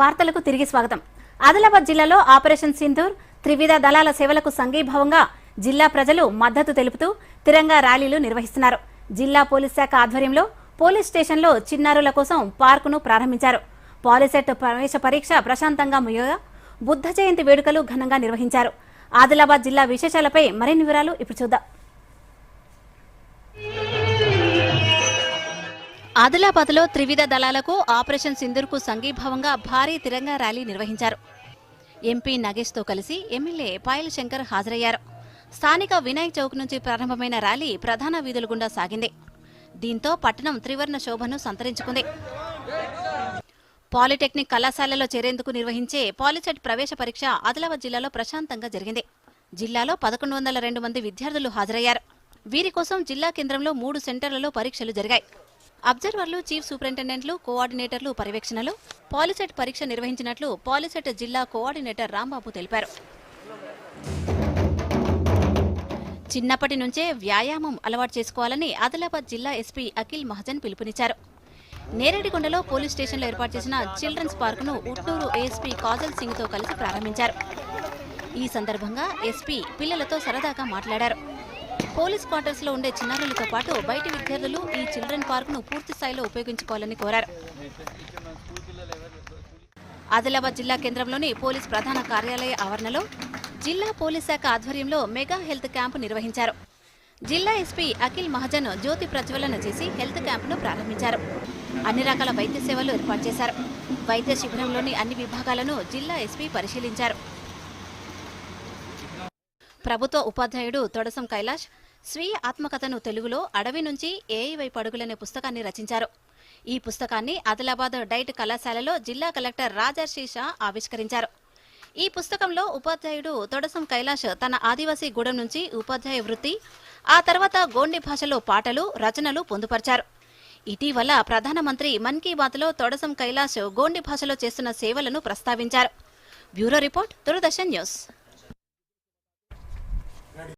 వార్తలకు తిరిగి స్వాగతం. ఆదిలాబాద్ జిల్లాలో ఆపరేషన్ సింధూర్ త్రివిధ దళాల సేవలకు సంఘీభావంగా జిల్లా ప్రజలు మద్దతు తెలుపుతూ తిరంగా ర్యాలీలు నిర్వహిస్తున్నారు. జిల్లా పోలీస్ శాఖ ఆధ్వర్యంలో పోలీస్ స్టేషన్లో చిన్నారుల కోసం పార్కును ప్రారంభించారు. పాలిసెట్ ప్రవేశ పరీక్ష ప్రశాంతంగా ముగియగా బుద్ధ జయంతి వేడుకలు ఘనంగా నిర్వహించారు. ఆదిలాబాద్ జిల్లా విశేషాలపై మరిన్ని వివరాలు ఇప్పుడు చూద్దాం. ఆదిలాబాద్లో త్రివిధ దళాలకు ఆపరేషన్ సింధూర్కు సంఘీభావంగా భారీ తిరంగా ర్యాలీ నిర్వహించారు. ఎంపీ నగేష్తో కలిసి ఎమ్మెల్యే పాయల్ శంకర్ హాజరయ్యారు. స్థానిక వినాయక్ చౌక్ నుంచి ప్రారంభమైన ర్యాలీ ప్రధాన వీధుల గుండా సాగింది. దీంతో పట్టణం త్రివర్ణ శోభను సంతరించుకుంది. పాలిటెక్నిక్ కళాశాలలో చేరేందుకు నిర్వహించే పాలిసెట్ ప్రవేశ పరీక్ష ఆదిలాబాద్ జిల్లాలో ప్రశాంతంగా జరిగింది. జిల్లాలో పదకొండు వందల రెండు మంది విద్యార్థులు హాజరయ్యారు. వీరి కోసం జిల్లా కేంద్రంలో మూడు సెంటర్లలో పరీక్షలు జరిగాయి. అబ్జర్వర్లు చీఫ్ సూపరింటెండెంట్లు కోఆర్డినేటర్లు పర్యవేక్షణలో పాలిసెట్ పరీక్ష నిర్వహించినట్లు పాలిసెట్ జిల్లా కోఆర్డినేటర్ రాంబాబు తెలిపారు. చిన్నప్పటి నుంచే వ్యాయామం అలవాటు చేసుకోవాలని ఆదిలాబాద్ జిల్లా ఎస్పీ అఖిల్ మహజన్ పిలుపునిచ్చారు. నేరేడికొండలో పోలీస్ స్టేషన్లో ఏర్పాటు చేసిన చిల్డ్రన్స్ పార్కును ఉట్నూరు ఏఎస్పీ కాజల్ సింగ్తో కలిసి ప్రారంభించారు. ఈ సందర్భంగా ఎస్పీ పిల్లలతో సరదాగా మాట్లాడారు. పోలీస్ క్వార్టర్స్లో ఉండే చిన్నారులతో పాటు బయట విద్యార్థులు ఈ చిల్డ్రన్ పార్క్ను పూర్తి స్థాయిలో ఉపయోగించుకోవాలని కోరారు. ఆదిలాబాద్ జిల్లా కేంద్రంలోని పోలీస్ ప్రధాన కార్యాలయ ఆవరణలో జిల్లా పోలీస్ శాఖ ఆధ్వర్యంలో మెగా హెల్త్ క్యాంపు నిర్వహించారు. జిల్లా ఎస్పీ అఖిల్ మహజన్ జ్యోతి ప్రజ్వలన చేసి హెల్త్ క్యాంపును ప్రారంభించారు. అన్ని రకాల వైద్య సేవలు ఏర్పాటు చేశారు. వైద్య శిబిరంలోని అన్ని విభాగాలను జిల్లా ఎస్పీ పరిశీలించారు. ప్రభుత్వ ఉపాధ్యాయుడు తొడసం కైలాష్ స్వీయ ఆత్మకథను తెలుగులో అడవి నుంచి ఏఐవై పడుగులనే పుస్తకాన్ని రచించారు. ఈ పుస్తకాన్ని ఆదిలాబాద్ డైట్ కళాశాలలో జిల్లా కలెక్టర్ రాజర్షి షా ఆవిష్కరించారు. ఈ పుస్తకంలో ఉపాధ్యాయుడు తొడసం కైలాష్ తన ఆదివాసీ గూడెం నుంచి ఉపాధ్యాయ వృత్తి ఆ తర్వాత గోండి భాషలో పాటలు రచనలు పొందుపరిచారు. ఇటీవల ప్రధానమంత్రి మన్ కీ బాత్లో తొడసం కైలాష్ గోండి భాషలో చేస్తున్న సేవలను ప్రస్తావించారు. Bureau report Doordarshan news.